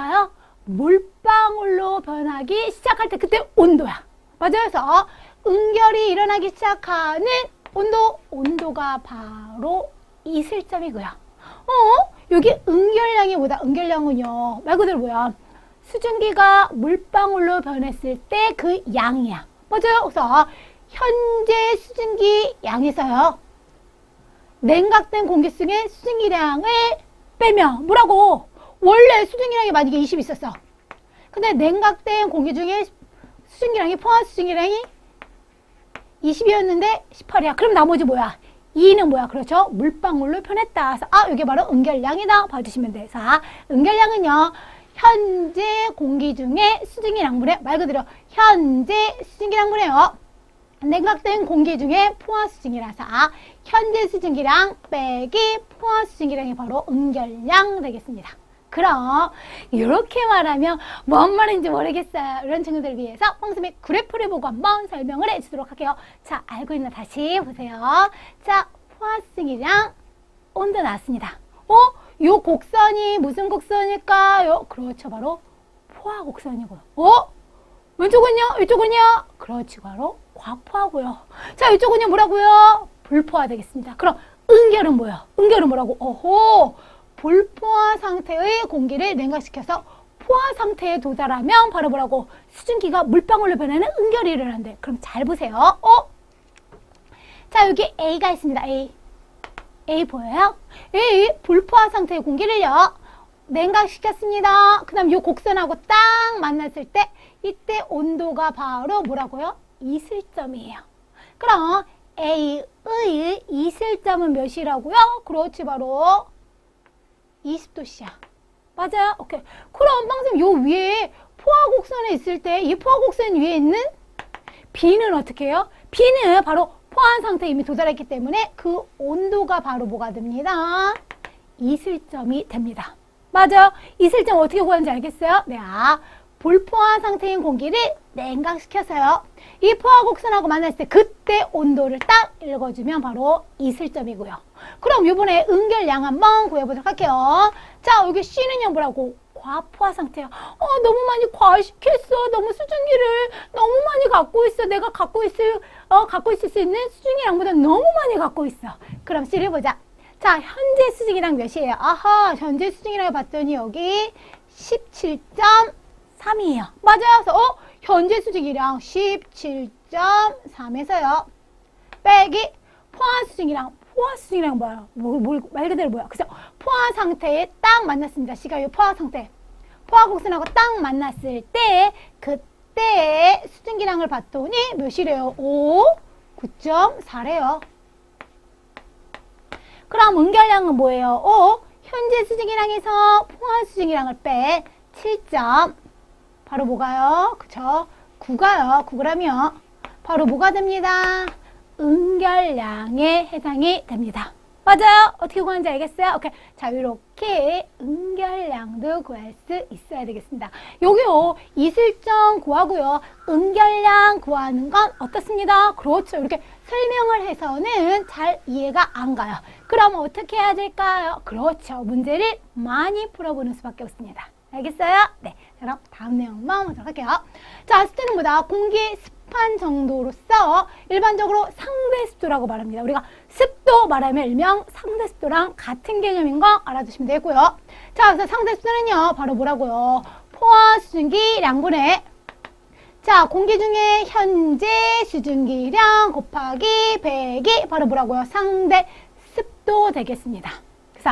수증기가요 물방울로 변하기 시작할 때 그때 온도야. 맞아요. 그래서 응결이 일어나기 시작하는 온도, 온도가 바로 이슬점이고요. 어? 여기 응결량이 뭐다? 응결량은요. 말 그대로 뭐야? 수증기가 물방울로 변했을 때 그 양이야. 맞아요. 그래서 현재 수증기 양에서요. 냉각된 공기 속의 수증기량을 빼면 뭐라고? 원래 수증기량이 만약에 20 있었어. 근데 냉각된 공기 중에 수증기량이 포함 수증기량이 20이었는데 18이야. 그럼 나머지 뭐야? 2는 뭐야? 그렇죠? 물방울로 변했다. 아, 이게 바로 응결량이다. 봐주시면 돼요. 자, 응결량은요. 현재 공기 중에 수증기량분의 말 그대로 현재 수증기량분이에요. 냉각된 공기 중에 포화 수증기라서 아, 현재 수증기량 빼기 포화 수증기량이 바로 응결량 되겠습니다. 그럼 이렇게 말하면 뭔 말인지 모르겠어요. 이런 친구들을 위해서 황쌤이 그래프를 보고 한번 설명을 해주도록 할게요. 자, 알고 있나 다시 보세요. 자, 포화 수증기량 온도 나왔습니다. 어? 요 곡선이 무슨 곡선일까요? 그렇죠. 바로 포화 곡선이고요. 어? 왼쪽은요? 이쪽은요? 그렇지. 바로 과포하고요. 자, 이쪽은요 뭐라고요? 불포화 되겠습니다. 그럼 응결은 뭐야? 응결은 뭐라고? 어호! 불포화 상태의 공기를 냉각시켜서 포화 상태에 도달하면 바로 뭐라고? 수증기가 물방울로 변하는 응결이 일어난대. 그럼 잘 보세요. 어? 자, 여기 A가 있습니다. A. A 보여요? A 불포화 상태의 공기를요. 냉각시켰습니다. 그 다음 이 곡선하고 딱 만났을 때 이때 온도가 바로 뭐라고요? 이슬점이에요. 그럼 A의 이슬점은 몇이라고요? 그렇지 바로 20도씨야. 맞아요? 오케이. 그럼 빵쌤 요 위에 포화곡선에 있을 때 이 포화곡선 위에 있는 B는 어떻게 해요? B는 바로 포화한 상태에 이미 도달했기 때문에 그 온도가 바로 뭐가 됩니다? 이슬점이 됩니다. 맞아요. 이슬점 어떻게 구하는지 알겠어요? 네, 아, 불포화 상태인 공기를 냉각시켜서요. 이 포화 곡선하고 만났을 때 그때 온도를 딱 읽어주면 바로 이슬점이고요. 그럼 이번에 응결량 한번 구해보도록 할게요. 자, 여기 C는요, 뭐라고? 과포화 상태야. 어, 너무 많이 과시켰어. 너무 수증기를 너무 많이 갖고 있어. 내가 갖고 있을, 어, 갖고 있을 수 있는 수증기량보다 너무 많이 갖고 있어. 그럼 C를 보자. 자, 현재 수증기량 몇이에요? 아하, 현재 수증기량을 봤더니 여기 17.3이에요. 맞아요. 그래서 어, 현재 수증기량 17.3에서요. 빼기 포화 수증기량 포화 수증기량 뭐야? 뭘, 뭘, 말 그대로 뭐야? 그래서 포화 상태에 딱 만났습니다. 시가 요 포화 상태. 포화 곡선하고 딱 만났을 때 그때 수증기량을 봤더니 몇이래요? 5, 9.4래요. 그럼 응결량은 뭐예요? 5. 현재 수증기량에서 포화 수증기량을 빼 7점. 바로 뭐가요? 그쵸? 9가요. 9g이요. 바로 뭐가 됩니다? 응결량에 해당이 됩니다. 맞아요. 어떻게 구하는지 알겠어요? 오케이. 자, 이렇게 응결량도 구할 수 있어야 되겠습니다. 여기요, 이슬점 구하고요, 응결량 구하는 건 어떻습니다? 그렇죠. 이렇게 설명을 해서는 잘 이해가 안 가요. 그럼 어떻게 해야 될까요? 그렇죠. 문제를 많이 풀어보는 수밖에 없습니다. 알겠어요? 네. 그럼 다음 내용만 보도록 할게요. 자, 습도는 뭐다? 공기 습한 정도로서 일반적으로 상대 습도라고 말합니다. 우리가 습도 말하면 일명 상대 습도랑 같은 개념인 거 알아두시면 되고요. 자, 그래서 상대 습도는요, 바로 뭐라고요? 포화 수증기 양분의 자, 공기 중에 현재 수증기량 곱하기 100이 바로 뭐라고요? 상대 습도 되겠습니다. 그래서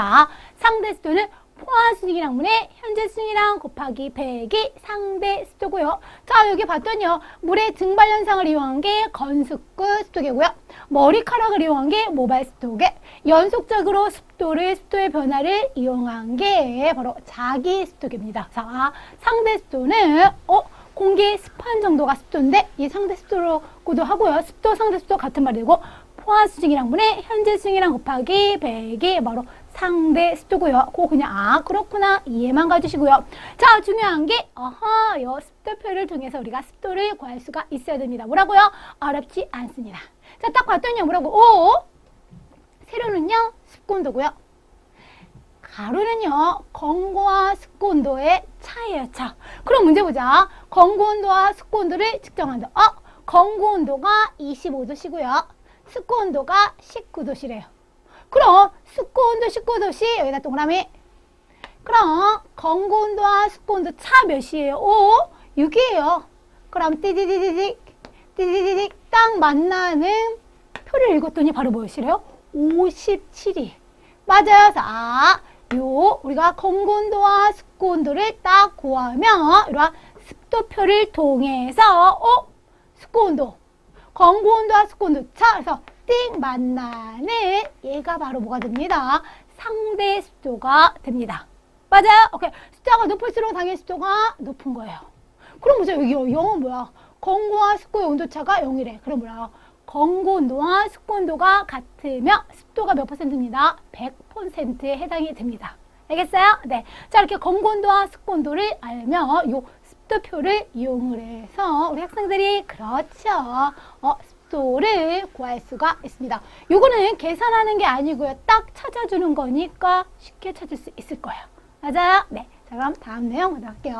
상대 습도는 포화 수증기량분의 현재 수증기량 곱하기 100이 상대 습도고요. 자, 여기 봤더니요. 물의 증발 현상을 이용한 게 건습구 습도계고요. 머리카락을 이용한 게 모발 습도계. 연속적으로 습도를 습도의 변화를 이용한 게 바로 자기 습도계입니다. 자, 상대 습도는 어 공기 습한 정도가 습도인데 이 상대 습도로고도 하고요. 습도 상대 습도 같은 말이고 포화 수증기량분의 현재 수증기량 곱하기 100이 바로 상대 습도고요. 그거 그냥 아 그렇구나 이해만 가주시고요. 자 중요한 게 어허 요 습도표를 통해서 우리가 습도를 구할 수가 있어야 됩니다. 뭐라고요? 어렵지 않습니다. 자 딱 봤더니 뭐라고? 오 세로는요 습온도고요. 가로는요 건고와 습온도의 차예요, 차. 그럼 문제 보자. 건구 온도와 습도 온도를 측정한다. 어? 건구 온도가 25도시고요. 습도 온도가 19도시래요. 그럼 습도 온도 19도시 여기다 동그라미. 그럼 건구 온도와 습도 온도 차 몇이에요? 5, 6이에요. 그럼 띠디디디딕 띠디디딕 딱 만나는 표를 읽었더니 바로 뭐였시래요? 57이. 맞아요. 자, 요 우리가 건구 온도와 습도 온도를 딱 구하면 이러한 습도표를 통해서 어? 습도 온도 건구 온도와 습도 온도 차 그래서 띵 만나는 얘가 바로 뭐가 됩니다. 상대 습도가 됩니다. 맞아요? 오케이. 숫자가 높을수록 당연히 습도가 높은 거예요. 그럼 보세요. 여기 0은 뭐야? 건구와 습도의 온도차가 0이래. 그럼 뭐야? 건구 온도와 습도 온도가 같으면 습도가 몇 퍼센트입니다? 100%에 해당이 됩니다. 알겠어요? 네. 자, 이렇게 건구 온도와 습도 온도를 알면 요 습도표를 이용을 해서 우리 학생들이 그렇죠. 어, 습도를 구할 수가 있습니다. 요거는 계산하는 게 아니고요. 딱 찾아주는 거니까 쉽게 찾을 수 있을 거예요. 맞아요? 네. 자, 그럼 다음 내용 할게요.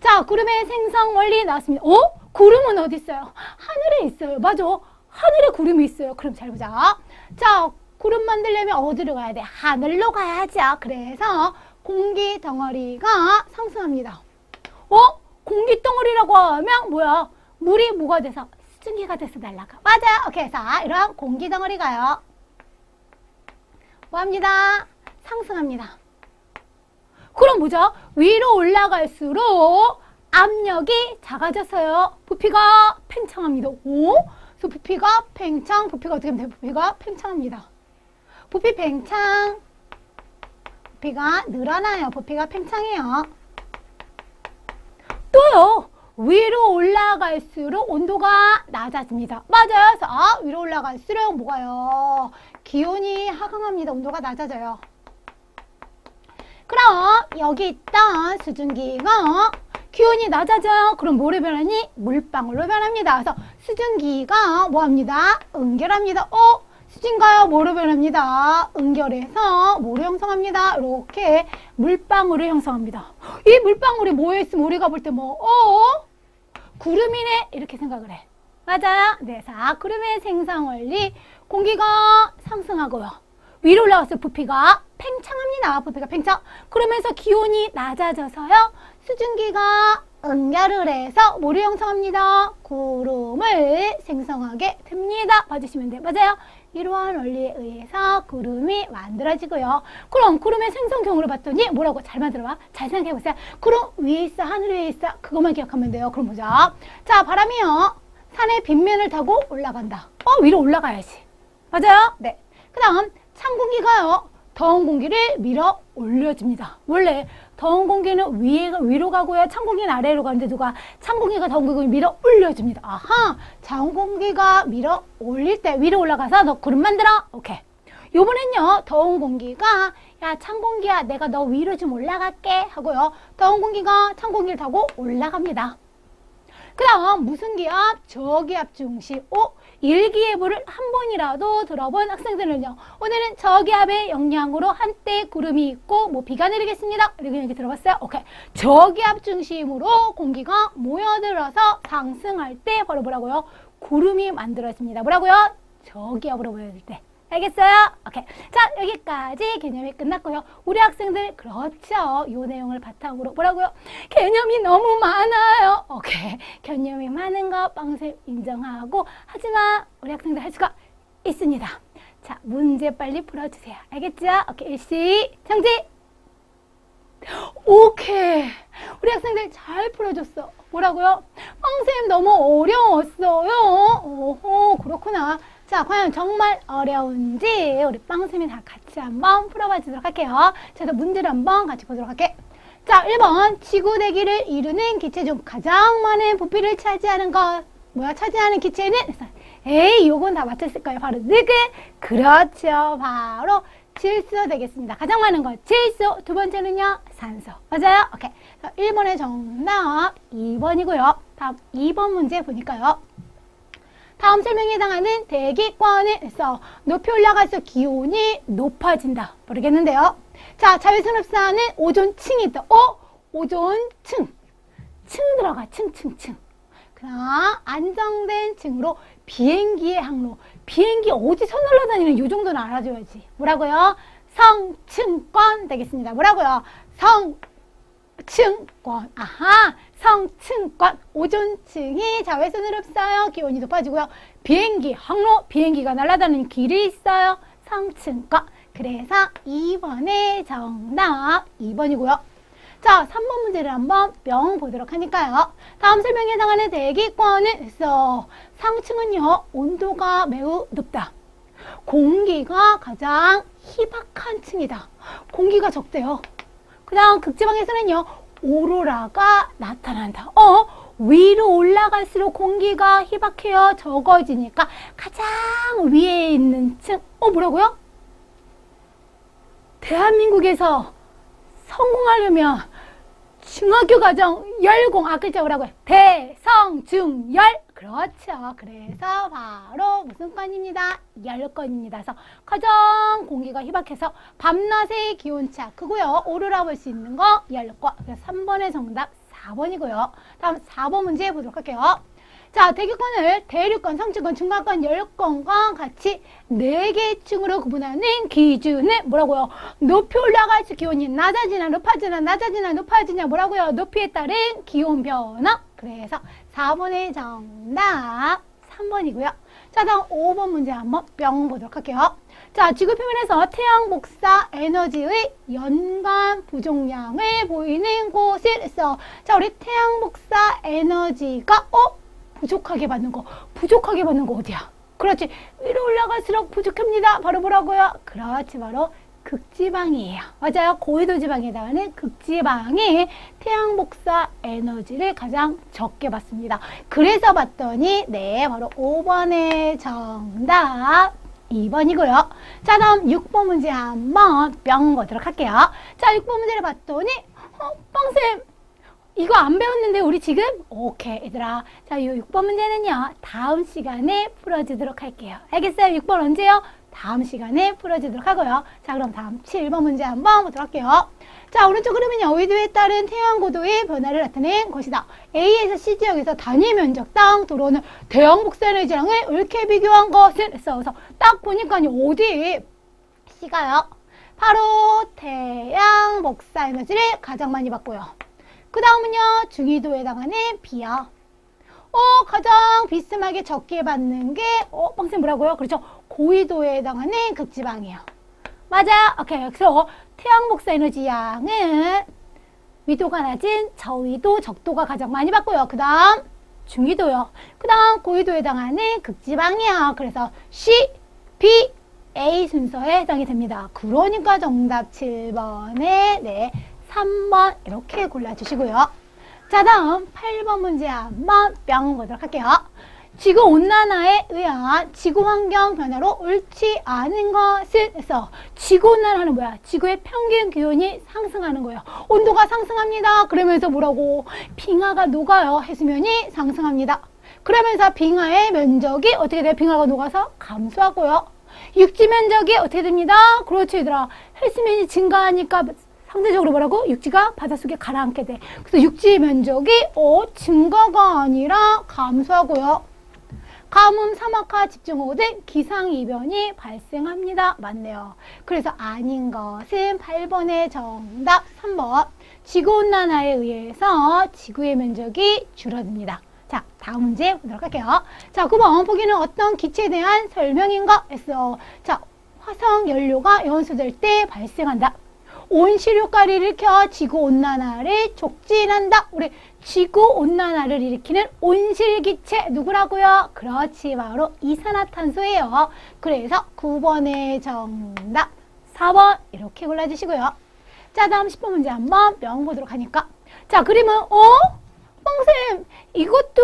자, 구름의 생성 원리 나왔습니다. 어? 구름은 어디 있어요? 하늘에 있어요. 맞아. 하늘에 구름이 있어요. 그럼 잘 보자. 자, 구름 만들려면 어디로 가야 돼? 하늘로 가야죠. 그래서 공기 덩어리가 상승합니다. 어? 공기 덩어리라고 하면 뭐야? 물이 뭐가 돼서 수 증기가 돼서 날아가. 맞아요. 오케이. 자, 이런 공기 덩어리가요. 뭐 합니다? 상승합니다. 그럼 뭐죠? 위로 올라갈수록 압력이 작아져서요. 부피가 팽창합니다. 오? 그래서 부피가 팽창, 부피가 어떻게 하면 돼요? 부피가 팽창합니다. 부피 팽창, 부피가 늘어나요. 부피가 팽창해요. 또요. 위로 올라갈수록 온도가 낮아집니다. 맞아요. 아, 위로 올라갈수록 뭐가요? 기온이 하강합니다. 온도가 낮아져요. 그럼 여기 있던 수증기가 기온이 낮아져요. 그럼 뭐로 변하니? 물방울로 변합니다. 그래서 수증기가 뭐합니다? 응결합니다. 어? 수증가요? 뭐로 변합니다? 응결해서 뭐로 형성합니다? 이렇게 물방울을 형성합니다. 이 물방울이 뭐에 있으면 우리가 볼 때 뭐, 어? 구름이네? 이렇게 생각을 해. 맞아요? 네, 자, 구름의 생성 원리. 공기가 상승하고요. 위로 올라갔을 부피가 팽창합니다. 부피가 팽창. 그러면서 기온이 낮아져서요. 수증기가 응결을 해서 뭐를 형성합니다? 구름을 생성하게 됩니다. 봐주시면 돼요. 맞아요. 이러한 원리에 의해서 구름이 만들어지고요. 그럼 구름의 생성 경우를 봤더니 뭐라고 잘 만들어봐. 잘 생각해 보세요. 구름 위에 있어, 하늘 위에 있어. 그것만 기억하면 돼요. 그럼 보자. 자, 바람이요. 산의 빗면을 타고 올라간다. 어, 위로 올라가야지. 맞아요? 네. 그 다음, 찬 공기가요. 더운 공기를 밀어 올려줍니다. 원래 더운 공기는 위에, 위로 가고요. 찬 공기는 아래로 가는데 누가 찬 공기가 더운 공기를 밀어 올려줍니다. 아하! 찬 공기가 밀어 올릴 때 위로 올라가서 너 구름 만들어. 오케이. 요번엔요, 더운 공기가, 야, 찬 공기야, 내가 너 위로 좀 올라갈게. 하고요. 더운 공기가 찬 공기를 타고 올라갑니다. 그 다음, 무슨 기압? 저기압 중심. 오, 일기예보를 한 번이라도 들어본 학생들은요. 오늘은 저기압의 영향으로 한때 구름이 있고, 뭐 비가 내리겠습니다. 이렇게 얘기 들어봤어요? 오케이. 저기압 중심으로 공기가 모여들어서 상승할 때 바로 뭐라고요? 구름이 만들어집니다. 뭐라고요? 저기압으로 모여들 때. 알겠어요? 오케이. 자, 여기까지 개념이 끝났고요. 우리 학생들, 그렇죠. 이 내용을 바탕으로 뭐라고요? 개념이 너무 많아요. 오케이. 개념이 많은 거 빵쌤 인정하고, 하지만 우리 학생들 할 수가 있습니다. 자, 문제 빨리 풀어주세요. 알겠죠? 오케이. 일시, 정지! 오케이. 우리 학생들 잘 풀어줬어. 뭐라고요? 빵쌤 너무 어려웠어요. 오호, 그렇구나. 자, 과연 정말 어려운지 우리 빵쌤이 다 같이 한번 풀어봐 주도록 할게요. 자, 그래서 문제를 한번 같이 보도록 할게. 자, 1번. 지구 대기를 이루는 기체 중 가장 많은 부피를 차지하는 것. 뭐야? 차지하는 기체는? 에이, 요건 다 맞췄을 거예요. 바로 느그. 그렇죠. 바로 질소 되겠습니다. 가장 많은 것. 질소. 두 번째는요. 산소. 맞아요? 오케이. 자, 1번의 정답 2번이고요. 다음 2번 문제 보니까요. 다음 설명에 해당하는 대기권에서 높이 올라갈수록 기온이 높아진다. 모르겠는데요. 자, 자외선 흡수하는 오존층이 있다. 어? 오존층. 층 들어가. 층, 층, 층. 그럼 안정된 층으로 비행기의 항로. 비행기 어디서 날아다니는 요 정도는 알아줘야지. 뭐라고요? 성층권 되겠습니다. 뭐라고요? 성 층권. 아하. 성층권. 오존층이 자외선을 흡수하여 기온이 높아지고요. 비행기 항로. 비행기가 날아다니는 길이 있어요. 성층권. 그래서 2번의 정답 2번이고요. 자, 3번 문제를 한번 뿅 보도록 하니까요. 다음 설명에 해당하는 대기권은 있어. 상층은요, 온도가 매우 높다. 공기가 가장 희박한 층이다. 공기가 적대요. 그 다음 극지방에서는요, 오로라가 나타난다. 어? 위로 올라갈수록 공기가 희박해요. 적어지니까 가장 위에 있는 층. 어, 뭐라고요? 대한민국에서 성공하려면 중학교 과정 열공 아 글자 뭐라고요? 대성중열 그렇죠. 그래서 바로 무슨 건입니다. 열건입니다. 그래서 가장 공기가 희박해서 밤낮의 기온차 크고요. 오르라 볼 수 있는 거 열건. 그래서 3번의 정답 4번이고요. 다음 4번 문제 보도록 할게요. 자, 대기권을 대륙권, 상층권, 중간권, 열권과 같이 네 개 층으로 구분하는 기준은 뭐라고요? 높이 올라갈수 기온이 낮아지나 높아지나 낮아지나 높아지냐 뭐라고요? 높이에 따른 기온 변화. 그래서 4번의 정답 3번이고요. 자, 다음 5번 문제 한번 뿅 보도록 할게요. 자, 지구 표면에서 태양 복사 에너지의 연간 부종량을 보이는 곳을 써. 자, 우리 태양 복사 에너지가 어? 부족하게 받는 거. 부족하게 받는 거 어디야? 그렇지. 위로 올라갈수록 부족합니다. 바로 뭐라고요? 그렇지. 바로 극지방이에요. 맞아요. 고위도 지방에 해당하는 극지방이 태양 복사 에너지를 가장 적게 받습니다. 그래서 봤더니 네, 바로 5번의 정답 2번이고요. 자, 다음 6번 문제 한번 뿅 보도록 할게요. 자, 6번 문제를 봤더니 어, 빵쌤 이거 안 배웠는데 우리 지금? 오케이 얘들아 자 이 6번 문제는요 다음 시간에 풀어주도록 할게요 알겠어요? 6번 언제요? 다음 시간에 풀어주도록 하고요. 자 그럼 다음 7번 문제 한번 보도록 할게요. 자 오른쪽 흐름은요. 위도에 따른 태양 고도의 변화를 나타낸 것이다. A에서 C 지역에서 단위 면적당 들어오는 대형 복사에너지랑을 옳게 비교한 것은 써서 딱 보니까 어디? C가요. 바로 태양 복사 에너지를 가장 많이 받고요. 그 다음은요, 중위도에 해당하는 B야. 어, 가장 비스하게 적게 받는 게, 어, 빵쌤 뭐라고요? 그렇죠. 고위도에 해당하는 극지방이에요. 맞아. 오케이. 그래서 태양 복사 에너지 양은 위도가 낮은 저위도, 적도가 가장 많이 받고요. 그 다음, 중위도요. 그 다음, 고위도에 해당하는 극지방이야. 그래서 C, B, A 순서에 해당이 됩니다. 그러니까 정답 7번에, 네. 3번 이렇게 골라주시고요. 자 다음 8번 문제 한번 뿅 보도록 할게요. 지구 온난화에 의한 지구 환경 변화로 옳지 않은 것은 해서 지구 온난화는 뭐야? 지구의 평균 기온이 상승하는 거예요. 온도가 상승합니다. 그러면서 뭐라고? 빙하가 녹아요. 해수면이 상승합니다. 그러면서 빙하의 면적이 어떻게 돼요? 빙하가 녹아서 감소하고요. 육지 면적이 어떻게 됩니다? 그렇죠 얘들아. 해수면이 증가하니까 상대적으로 뭐라고? 육지가 바닷속에 가라앉게 돼. 그래서 육지 면적이 어, 증가가 아니라 감소하고요. 가뭄, 사막화, 집중호우 등 기상이변이 발생합니다. 맞네요. 그래서 아닌 것은 8번의 정답 3번. 지구온난화에 의해서 지구의 면적이 줄어듭니다. 자, 다음 문제 보도록 할게요. 자, 9번 보기는 어떤 기체에 대한 설명인가 했어. 자, 화성 연료가 연소될 때 발생한다. 온실효과를 일으켜 지구온난화를 촉진한다. 우리 지구 온난화를 일으키는 온실기체 누구라고요? 그렇지 바로 이산화탄소예요. 그래서 9번의 정답 4번 이렇게 골라주시고요. 자 다음 10번 문제 한번 명 보도록 하니까 자 그림은 어? 뻥쌤 이것도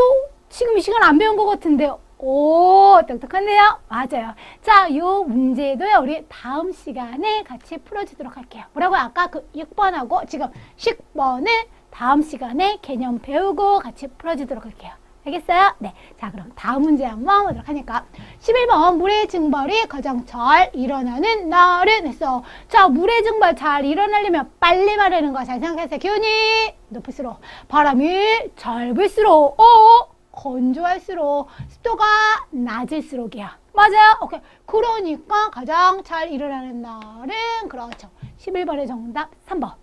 지금 이 시간 안 배운 것 같은데요. 오, 똑똑한데요? 맞아요. 자, 요 문제도요, 우리 다음 시간에 같이 풀어주도록 할게요. 뭐라고 아까 그 6번하고 지금 10번을 다음 시간에 개념 배우고 같이 풀어주도록 할게요. 알겠어요? 네. 자, 그럼 다음 문제 한번 보도록 하니까. 11번, 물의 증발이 가장 잘 일어나는 날은 했어. 자, 물의 증발 잘 일어나려면 빨리 마르는 거 잘 생각하세요. 기온이 높을수록, 바람이 잘 불수록, 어, 건조할수록, 습도가 낮을수록이야. 맞아요? 오케이. 그러니까 가장 잘 일어나는 날은, 그렇죠. 11번의 정답 3번.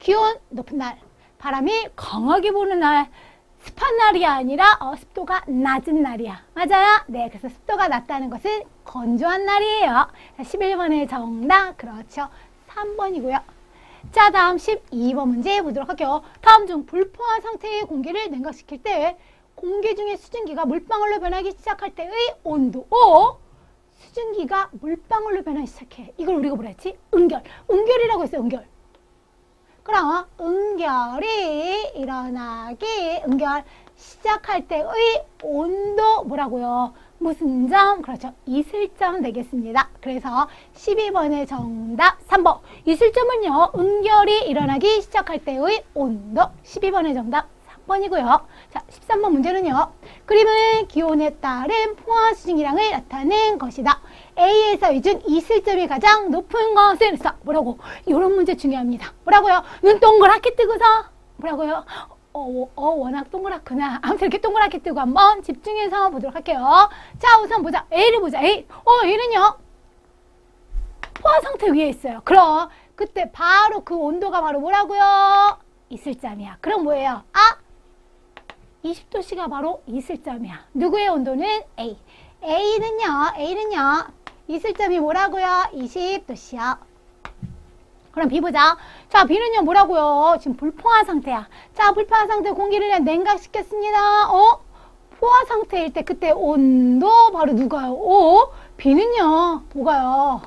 기온 높은 날, 바람이 강하게 부는 날, 습한 날이 아니라 어, 습도가 낮은 날이야. 맞아요? 네, 그래서 습도가 낮다는 것은 건조한 날이에요. 11번의 정답, 그렇죠. 3번이고요. 자, 다음 12번 문제 보도록 할게요. 다음 중 불포화 상태의 공기를 냉각시킬 때 공기 중에 수증기가 물방울로 변하기 시작할 때의 온도. 오! 수증기가 물방울로 변하기 시작해. 이걸 우리가 뭐라 했지? 응결. 응결이라고 했어요, 응결. 그럼 응결이 일어나기 응결 시작할 때의 온도 뭐라고요? 무슨 점? 그렇죠. 이슬점 되겠습니다. 그래서 12번의 정답 3번. 이슬점은요. 응결이 일어나기 시작할 때의 온도. 12번의 정답 3번이고요. 자, 13번 문제는요. 그림은 기온에 따른 포화 수증기량을 나타낸 것이다. A에서 이중 이슬점이 가장 높은 것은 그래서 뭐라고? 이런 문제 중요합니다. 뭐라고요? 눈 동그랗게 뜨고서 뭐라고요? 어, 어, 워낙 동그랗구나. 아무튼 이렇게 동그랗게 뜨고 한번 집중해서 보도록 할게요. 자, 우선 보자. A를 보자. A. 어, A는요. 포화 상태 위에 있어요. 그럼 그때 바로 그 온도가 바로 뭐라고요? 이슬점이야. 그럼 뭐예요? 아, 20도씨가 바로 이슬점이야. 누구의 온도는 A. A는요, A는요, 이슬점이 뭐라고요? 20도씨요. 그럼 B 보자. 자, B는요, 뭐라고요? 지금 불포화 상태야. 자, 불포화 상태 공기를 냉각시켰습니다. 어? 포화 상태일 때 그때 온도 바로 누가요? 오, B는요, 뭐가요?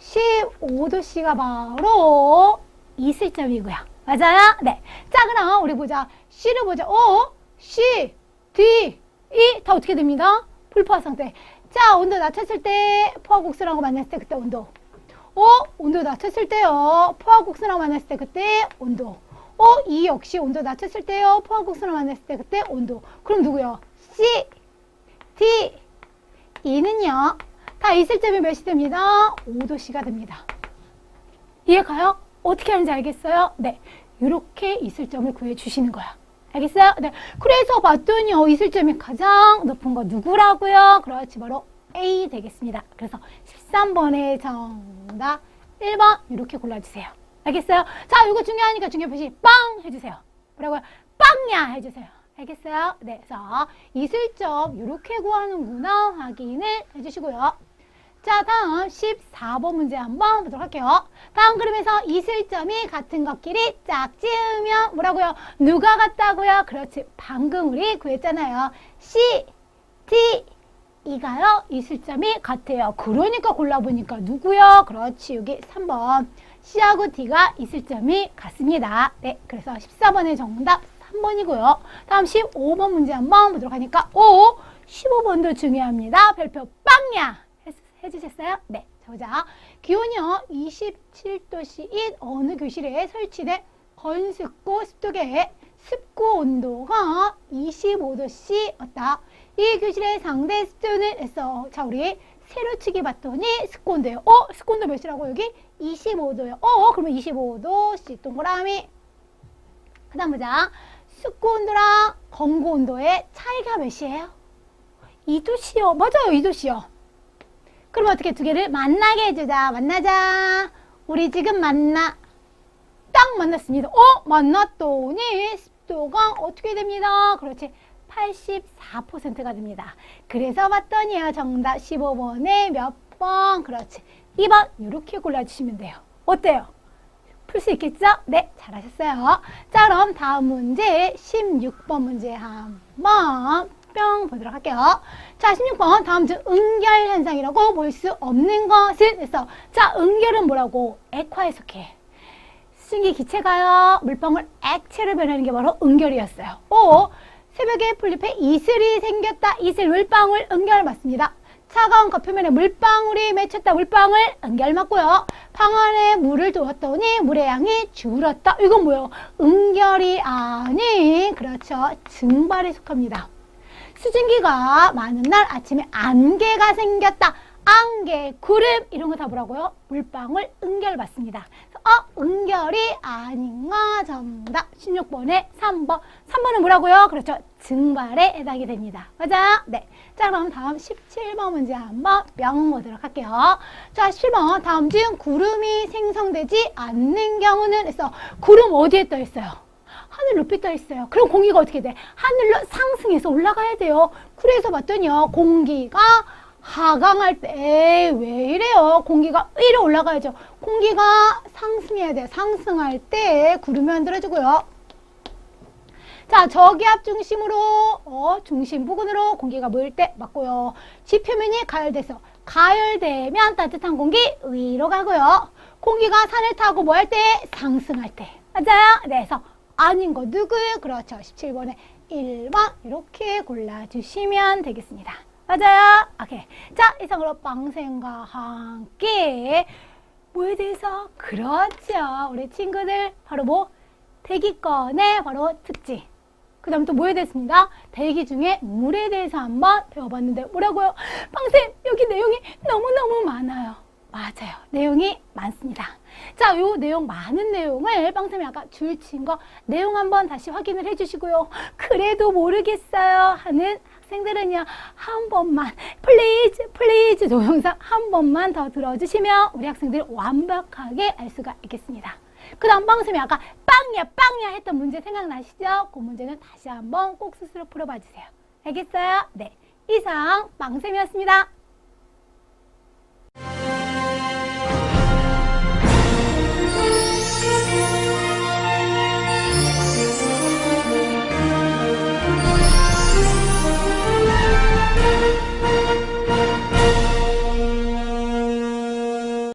15도씨가 바로 이슬점이고요. 맞아요? 네. 자, 그럼 우리 보자. C를 보자. 오, C, D, E 다 어떻게 됩니다? 불포화 상태. 자, 온도 낮췄을 때 포화국수랑 만났을 때 그때 온도. 어? 온도 낮췄을 때요. 포화국수랑 만났을 때 그때 온도. 어? 이 역시 온도 낮췄을 때요. 포화국수랑 만났을 때 그때 온도. 그럼 누구요? C, D, E는요. 다 있을 점이 몇이 됩니다? 5도씨가 됩니다. 이해 가요? 어떻게 하는지 알겠어요? 네. 이렇게 있을 점을 구해 주시는 거야. 알겠어요? 네. 그래서 봤더니요. 있을 점이 가장 높은 거 누구라고요? 그렇지. 바로 A 되겠습니다. 그래서 13번의 정답 1번 이렇게 골라주세요. 알겠어요? 자, 이거 중요하니까 중요 표시 빵 해주세요. 뭐라고요? 빵야 해주세요. 알겠어요? 네, 그래서 이슬점 이렇게 구하는구나 확인을 해주시고요. 자, 다음 14번 문제 한번 보도록 할게요. 다음 그림에서 이슬점이 같은 것끼리 짝지으면 뭐라고요? 누가 같다고요? 그렇지. 방금 우리 구했잖아요. C, D, E가요. 이슬점이 같아요. 그러니까 골라보니까 누구요? 그렇지. 여기 3번. C하고 D가 이슬점이 같습니다. 네, 그래서 14번의 정답 3번이고요. 다음 15번 문제 한번 보도록 하니까 오, 15번도 중요합니다. 별표 빵야 해주셨어요? 네. 자, 보자. 기온이요. 27도씨인 어느 교실에 설치된 건습고 습도계의 습고 온도가 25도씨였다. 이 교실의 상대 습도는 했어. 자, 우리 세로치기 봤더니 습고 온도예요. 어? 습고 온도 몇이라고 여기? 25도요. 어? 그러면 25도씨 동그라미. 그 다음 보자. 습고 온도랑 건고 온도의 차이가 몇이에요? 2도씨요. 맞아요. 2도씨요. 그럼 어떻게 두 개를 만나게 해주자. 만나자. 우리 지금 만나. 딱 만났습니다. 어? 만났더니 습도가 어떻게 됩니다. 그렇지. 84%가 됩니다. 그래서 봤더니요. 정답 15번에 몇 번? 그렇지. 2번 이렇게 골라주시면 돼요. 어때요? 풀 수 있겠죠? 네, 잘하셨어요. 자, 그럼 다음 문제 16번 문제 한번 뿅 보도록 할게요. 자, 16번 다음 중 응결 현상이라고 볼 수 없는 것은 그래서 자, 응결은 뭐라고? 액화에 속해. 수증기 기체가요. 물방울 액체로 변하는 게 바로 응결이었어요. 오, 새벽에 풀잎에 이슬이 생겼다. 이슬 물방울 응결 맞습니다. 차가운 겉 표면에 물방울이 맺혔다. 물방울 응결 맞고요. 방 안에 물을 두었더니 물의 양이 줄었다. 이건 뭐예요? 응결이 아닌 그렇죠. 증발에 속합니다. 수증기가 많은 날 아침에 안개가 생겼다. 안개, 구름 이런 거 다 뭐라고요? 물방울 응결 받습니다. 어, 응결이 아닌가 정답 16번에 3번. 3번은 뭐라고요? 그렇죠. 증발에 해당이 됩니다. 맞아? 네. 자, 그럼 다음 17번 문제 한번 명 보도록 할게요. 자, 17번. 다음 중 구름이 생성되지 않는 경우는 했어. 구름 어디에 떠 있어요? 하늘 높이 떠 있어요. 그럼 공기가 어떻게 돼? 하늘로 상승해서 올라가야 돼요. 그래서 봤더니요, 공기가 하강할 때 왜 이래요? 공기가 위로 올라가야죠. 공기가 상승해야 돼요. 상승할 때 구름이 만들어지고요. 자, 저기압 중심으로 어, 중심 부근으로 공기가 모일 때 맞고요. 지표면이 가열돼서 가열되면 따뜻한 공기 위로 가고요. 공기가 산을 타고 뭐 할 때? 상승할 때. 맞아요? 네, 그래서 아닌 거 누구요? 그렇죠. 17번에 1번 이렇게 골라주시면 되겠습니다. 맞아요? 오케이. 자, 이상으로 빵생과 함께 뭐에 대해서? 그렇죠. 우리 친구들 바로 뭐? 대기권의 바로 특징. 그 다음 또 뭐에 대해서입니다? 대기 중에 물에 대해서 한번 배워봤는데 뭐라고요? 빵쌤 여기 내용이 너무너무 많아요. 맞아요. 내용이 많습니다. 자, 요 내용 많은 내용을 빵쌤이 아까 줄친 거 내용 한번 다시 확인을 해주시고요. 그래도 모르겠어요 하는 학생들은요 한 번만 플리즈 플리즈 동영상 한 번만 더 들어주시면 우리 학생들이 완벽하게 알 수가 있겠습니다. 그 다음 빵쌤이 아까 빵야 빵야 했던 문제 생각나시죠? 그 문제는 다시 한번 꼭 스스로 풀어봐 주세요. 알겠어요? 네. 이상 빵쌤이었습니다.